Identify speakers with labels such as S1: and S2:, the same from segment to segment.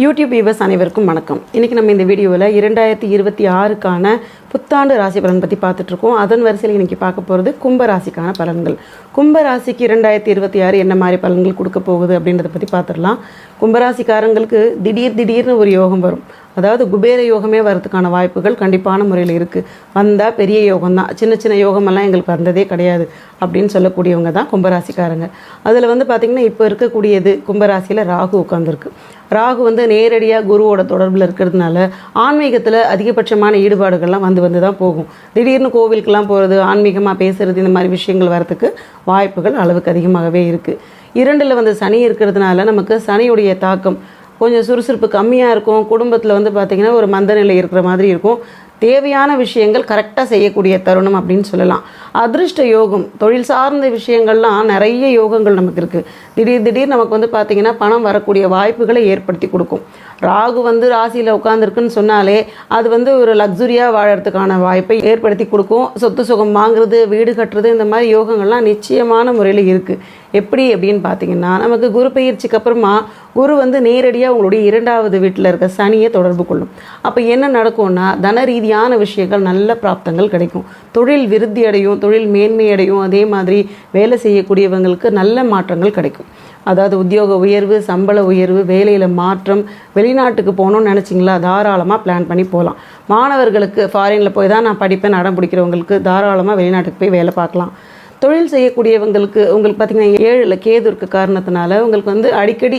S1: YouTube viewers அனைவருக்கும் வணக்கம். இன்றைக்கி நம்ம இந்த வீடியோவில் இரண்டாயிரத்தி இருபத்தி ஆறுக்கான புத்தாண்டு ராசி பலன் பற்றி பார்த்துட்ருக்கோம். அதன் வரிசையில் இன்றைக்கி பார்க்க போகிறது கும்ப ராசிக்கான பலன்கள். கும்ப ராசிக்கு இரண்டாயிரத்தி இருபத்தி ஆறு என்ன மாதிரி பலன்கள் கொடுக்க போகுது அப்படின்றத பற்றி பார்த்துடலாம். கும்பராசிக்காரங்களுக்கு திடீர் திடீர்னு ஒரு யோகம் வரும். அதாவது குபேர யோகமே வரதுக்கான வாய்ப்புகள் கண்டிப்பான முறையில் இருக்குது வந்தால் பெரிய யோகம் தான். சின்ன சின்ன யோகமெல்லாம் எங்களுக்கு வந்ததே கிடையாது அப்படின்னு சொல்லக்கூடியவங்க தான் கும்பராசிக்காரங்க. அதில் வந்து பார்த்திங்கன்னா இப்போ இருக்கக்கூடியது கும்பராசியில் ராகு உட்காந்துருக்கு ராகு வந்து நேரடியாக குருவோட தொடர்பில் இருக்கிறதுனால ஆன்மீகத்தில் அதிகபட்சமான ஈடுபாடுகள்லாம் வந்து வந்து தான் போகும். திடீர்னு கோவிலுக்கெல்லாம் போகிறது ஆன்மீகமாக பேசுகிறது இந்த மாதிரி விஷயங்கள் வரத்துக்கு வாய்ப்புகள் அளவுக்கு அதிகமாகவே இருக்குது இரண்டில் வந்து சனி இருக்கிறதுனால நமக்கு சனியுடைய தாக்கம் கொஞ்சம் சுறுசுறுப்பு கம்மியாக இருக்கும். குடும்பத்தில் வந்து பார்த்திங்கன்னா ஒரு மந்த நிலை இருக்கிற மாதிரி இருக்கும். தேவையான விஷயங்கள் கரெக்டாக செய்யக்கூடிய தருணம் அப்படின்னு சொல்லலாம். அதிர்ஷ்ட யோகம் தொழில் சார்ந்த விஷயங்கள்லாம் நிறைய யோகங்கள் நமக்கு இருக்குது திடீர் திடீர் நமக்கு வந்து பார்த்திங்கன்னா பணம் வரக்கூடிய வாய்ப்புகளை ஏற்படுத்தி கொடுக்கும். ராகு வந்து ராசியில் உட்காந்துருக்குன்னு சொன்னாலே அது வந்து ஒரு லக்ஸுரியாக வாழறதுக்கான வாய்ப்பை ஏற்படுத்தி கொடுக்கும். சொத்து சுகம் வாங்குறது வீடு கட்டுறது இந்த மாதிரி யோகங்கள்லாம் நிச்சயமான முறையில் இருக்குது எப்படி அப்படின்னு பார்த்தீங்கன்னா நமக்கு குரு பயிற்சிக்கு அப்புறமா குரு வந்து நேரடியாக உங்களுடைய இரண்டாவது வீட்டில் இருக்க சனியை தொடர்பு கொள்ளும். அப்போ என்ன நடக்கும்னா தன சரியான விஷயங்கள் நல்ல பிராப்தங்கள் கிடைக்கும். தொழில் விருத்தி அடையும் தொழில் மேன்மை அடையும் அதே மாதிரி வேலை செய்யக்கூடியவங்களுக்கு நல்ல மாற்றங்கள் கிடைக்கும். அதாவது உத்தியோக உயர்வு சம்பள உயர்வு வேலையில் மாற்றம் வெளிநாட்டுக்கு போகணும்னு நினச்சிங்களா? தாராளமாக பிளான் பண்ணி போகலாம். மாணவர்களுக்கு ஃபாரினில் போய் தான் நான் படிப்பேன் அடம் பிடிக்கிறவங்களுக்கு தாராளமாக வெளிநாட்டுக்கு போய் வேலை பார்க்கலாம். தொழில் செய்யக்கூடியவங்களுக்கு உங்களுக்கு பார்த்திங்கன்னா ஏழில் கேது இருக்க காரணத்தினால உங்களுக்கு வந்து அடிக்கடி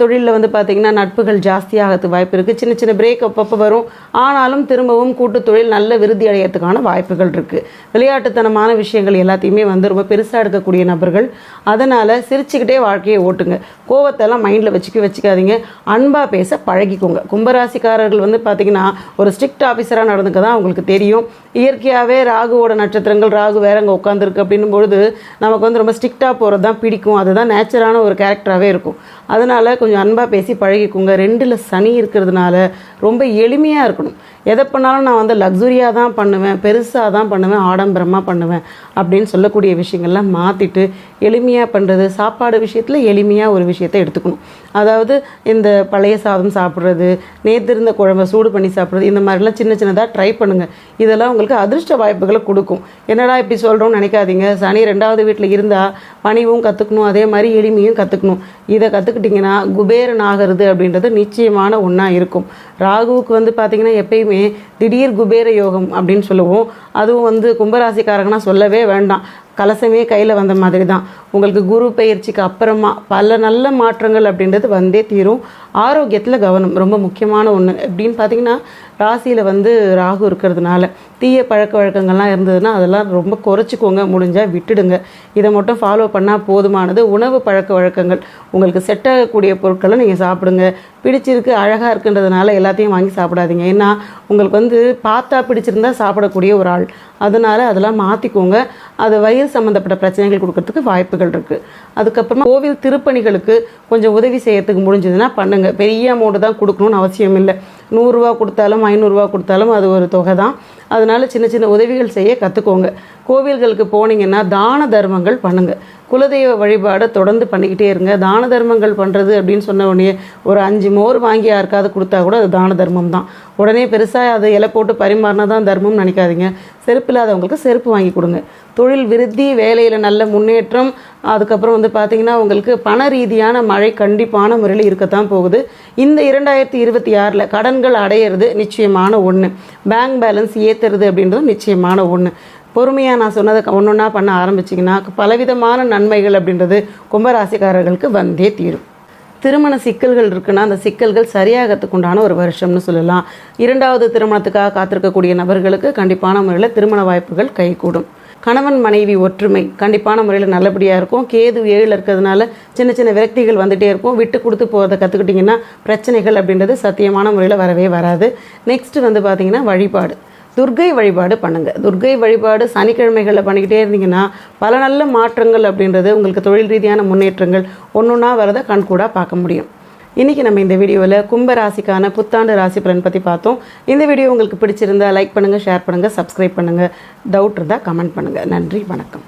S1: தொழிலில் வந்து பார்த்திங்கன்னா நட்புகள் ஜாஸ்தியாகிறதுக்கு வாய்ப்பு இருக்குது சின்ன சின்ன பிரேக் அப்பப்போ வரும். ஆனாலும் திரும்பவும் கூட்டு தொழில் நல்ல விருத்தி அடையிறதுக்கான வாய்ப்புகள் இருக்குது விளையாட்டுத்தனமான விஷயங்கள் எல்லாத்தையுமே வந்து ரொம்ப பெருசாக எடுக்கக்கூடிய நபர்கள் அதனால் சிரிச்சுக்கிட்டே வாழ்க்கையை ஓட்டுங்க. கோவத்தெல்லாம் மைண்டில் வச்சுக்க வச்சுக்காதீங்க. அன்பாக பேச பழகிக்கோங்க. கும்பராசிக்காரர்கள் வந்து பார்த்திங்கன்னா ஒரு ஸ்ட்ரிக்ட் ஆஃபீஸராக நடந்துக்க தான் உங்களுக்கு தெரியும். இயற்கையாகவே ராகுவோட நட்சத்திரங்கள் ராகு வேற அங்கே உட்காந்துருக்கு அப்படின்னு பொழுது நமக்கு வந்து ரொம்ப ஸ்ட்ரிக்டாக போகிறது தான் பிடிக்கும். அதுதான் நேச்சரான ஒரு கேரக்டராகவே இருக்கும். அதனால் கொஞ்சம் அன்பாக பேசி பழகிக்கோங்க. ரெண்டில் சனி இருக்கிறதுனால ரொம்ப எளிமையாக இருக்கணும். எதை பண்ணாலும் நான் வந்து லக்ஸுரியாக தான் பண்ணுவேன். பெருசாக தான் பண்ணுவேன். ஆடம்பரமாக பண்ணுவேன். அப்படின்னு சொல்லக்கூடிய விஷயங்கள்லாம் மாற்றிட்டு எளிமையாக பண்ணுறது சாப்பாடு விஷயத்தில் எளிமையாக ஒரு விஷயத்தை எடுத்துக்கணும். அதாவது இந்த பழைய சாதம் சாப்பிட்றது நேற்று இருந்த குழம்பை சூடு பண்ணி சாப்பிட்றது இந்த மாதிரிலாம் சின்ன சின்னதாக ட்ரை பண்ணுங்கள் இதெல்லாம் உங்களுக்கு அதிர்ஷ்ட வாய்ப்புகளை கொடுக்கும். என்னடா இப்படி சொல்கிறோம்னு நினைக்காதீங்க. சனி ரெண்டாவது வீட்டில் இருந்தால் பணிவும் கற்றுக்கணும் அதே மாதிரி எளிமையும் கற்றுக்கணும் இதை கற்றுக்கிட்டிங்கன்னா குபேரன் ஆகிறது அப்படின்றது நிச்சயமான ஒன்றா இருக்கும். ராகுவுக்கு வந்து பார்த்திங்கன்னா எப்பயுமே திடீர் குபேர யோகம் அப்படின்னு சொல்லுவோம். அதுவும் வந்து கும்பராசிக்காரங்கன்னா சொல்லவே வேண்டாம். கலசமே கையில் வந்த மாதிரி தான் உங்களுக்கு குரு பயிற்சிக்கு அப்புறமா பல நல்ல மாற்றங்கள் அப்படின்றது வந்தே தீரும். ஆரோக்கியத்தில் கவனம் ரொம்ப முக்கியமான ஒன்று எப்படின்னு பார்த்தீங்கன்னா ராசியில் வந்து ராகு இருக்கிறதுனால தீய பழக்க வழக்கங்கள்லாம் இருந்ததுன்னா அதெல்லாம் ரொம்ப குறைச்சிக்கோங்க முடிஞ்சால் விட்டுடுங்க. இதை மட்டும் ஃபாலோ பண்ணால் போதுமானது. உணவு பழக்க வழக்கங்கள் உங்களுக்கு செட் ஆகக்கூடிய பொருட்களை நீங்கள் சாப்பிடுங்க. பிடிச்சிருக்கு அழகாக இருக்குன்றதுனால எல்லாத்தையும் வாங்கி சாப்பிடாதீங்க. ஏன்னா உங்களுக்கு வந்து பார்த்தா பிடிச்சிருந்தா சாப்பிடக்கூடிய ஒரு ஆள். அதனால் அதெல்லாம் மாற்றிக்கோங்க அது வயிறு சம்மந்தப்பட்ட பிரச்சனைகள் கொடுக்கறதுக்கு வாய்ப்புகள் இருக்குது அதுக்கப்புறமா கோவில் திருப்பணிகளுக்கு கொஞ்சம் உதவி செய்யறதுக்கு முடிஞ்சதுன்னா பண்ணுங்கள் பெரிய அமௌண்ட்டு தான் கொடுக்கணும்னு அவசியம் இல்லை. நூறுரூவா கொடுத்தாலும் ஐநூறுரூவா கொடுத்தாலும் அது ஒரு தொகை தான். அதனால் சின்ன சின்ன உதவிகள் செய்ய கற்றுக்கோங்க கோவில்களுக்கு போனீங்கன்னா தான தர்மங்கள் பண்ணுங்கள் குலதெய்வ வழிபாடை தொடர்ந்து பண்ணிக்கிட்டே இருங்க. தான தர்மங்கள் பண்ணுறது அப்படின்னு சொன்ன உடனே ஒரு அஞ்சு மோர் வாங்கி யாருக்காவது கொடுத்தா கூட அது தான தர்மம் தான். உடனே பெருசாக அதை இலை போட்டு பரிமாறினா தான் தர்மம்னு நினைக்காதீங்க. செருப்பு இல்லாதவங்களுக்கு செருப்பு வாங்கி கொடுங்க. தொழில் விருத்தி வேலையில் நல்ல முன்னேற்றம் அதுக்கப்புறம் வந்து பார்த்திங்கன்னா உங்களுக்கு பண ரீதியான மழை கண்டிப்பான முறையில் இருக்கத்தான் போகுது. இந்த இரண்டாயிரத்தி இருபத்தி ஆறில் கடன்கள் அடையிறது நிச்சயமான ஒன்று பேங்க் பேலன்ஸ் ஏற்றுறது அப்படின்றதும் நிச்சயமான ஒன்று பொறுமையாக நான் சொன்னதை ஒன்று ஒன்றா பண்ண ஆரம்பிச்சிங்கன்னா பலவிதமான நன்மைகள் அப்படின்றது கும்பராசிக்காரர்களுக்கு வந்தே தீரும். திருமண சிக்கல்கள் இருக்குன்னா அந்த சிக்கல்கள் சரியாகிறதுக்கு உண்டான ஒரு வருஷம்னு சொல்லலாம். இரண்டாவது திருமணத்துக்காக காத்திருக்கக்கூடிய நபர்களுக்கு கண்டிப்பான முறையில் திருமண வாய்ப்புகள் கைகூடும். கணவன் மனைவி ஒற்றுமை கண்டிப்பான முறையில் நல்லபடியாக இருக்கும். கேது ஏழில் இருக்கிறதுனால சின்ன சின்ன விரக்திகள் வந்துகிட்டே இருக்கும். விட்டு கொடுத்து போகிறத கற்றுக்கிட்டிங்கன்னா பிரச்சனைகள் அப்படின்றது சத்தியமான முறையில் வரவே வராது. நெக்ஸ்ட் வந்து பார்த்திங்கன்னா வழிபாடு. துர்கை வழிபாடு பண்ணுங்கள் துர்கை வழிபாடு சனிக்கிழமைகளில் பண்ணிக்கிட்டே இருந்தீங்கன்னா பல நல்ல மாற்றங்கள் அப்படின்றது உங்களுக்கு தொழில் ரீதியான முன்னேற்றங்கள் ஒன்று ஒன்றா வரதை கண்கூடாக பார்க்க முடியும். இன்றைக்கி நம்ம இந்த வீடியோவில் கும்ப ராசிக்கான புத்தாண்டு ராசி பலன் பற்றி பார்த்தோம். இந்த வீடியோ உங்களுக்கு பிடிச்சிருந்தா லைக் பண்ணுங்கள் ஷேர் பண்ணுங்கள் சப்ஸ்கிரைப் பண்ணுங்கள் டவுட் இருந்தால் கமெண்ட் பண்ணுங்கள் நன்றி வணக்கம்.